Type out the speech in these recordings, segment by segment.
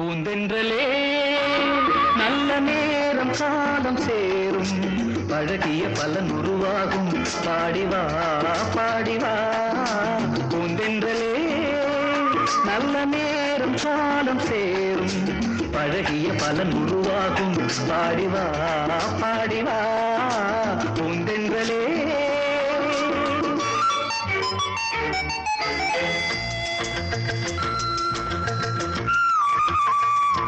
பூந்தென்றலே. நல்ல நேரம் சாதம் சேரும். பழகிய பலன் உருவாகும். பாடிவா பாடிவா பூந்தென்றலே. நல்ல நேரம் சாதம் சேரும். பழகிய பலன் உருவாகும். பாடிவா பாடிவா பூந்தென்றலே.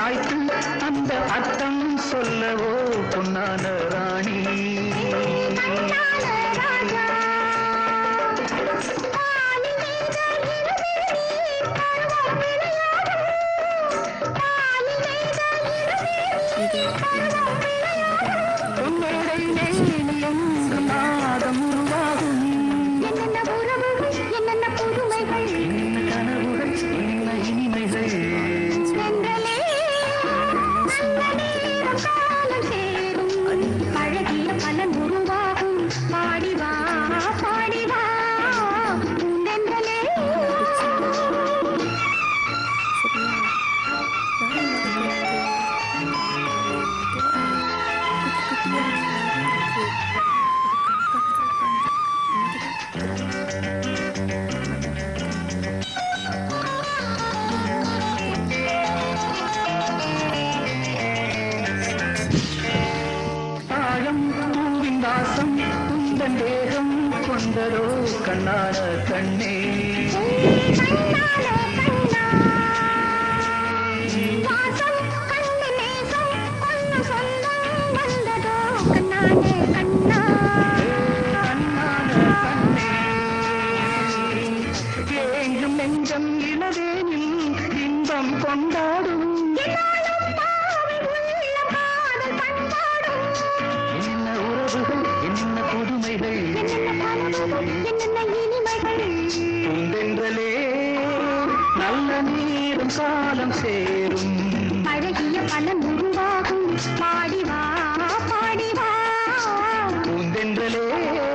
உன்னை சாய்த்து அந்த அர்த்தம். கண்ணா கண்ணான கண்ணே. ஏங்கும் நெஞ்சம் இளவேனில் இன்பம் கொண்டாடும். இனிமைகள். பூந்தென்றலே நல்ல நீரும் காலம் சேரும். பழகிய பலம் உருவாகும். பாடிவா பாடிவா. பூந்தென்றலே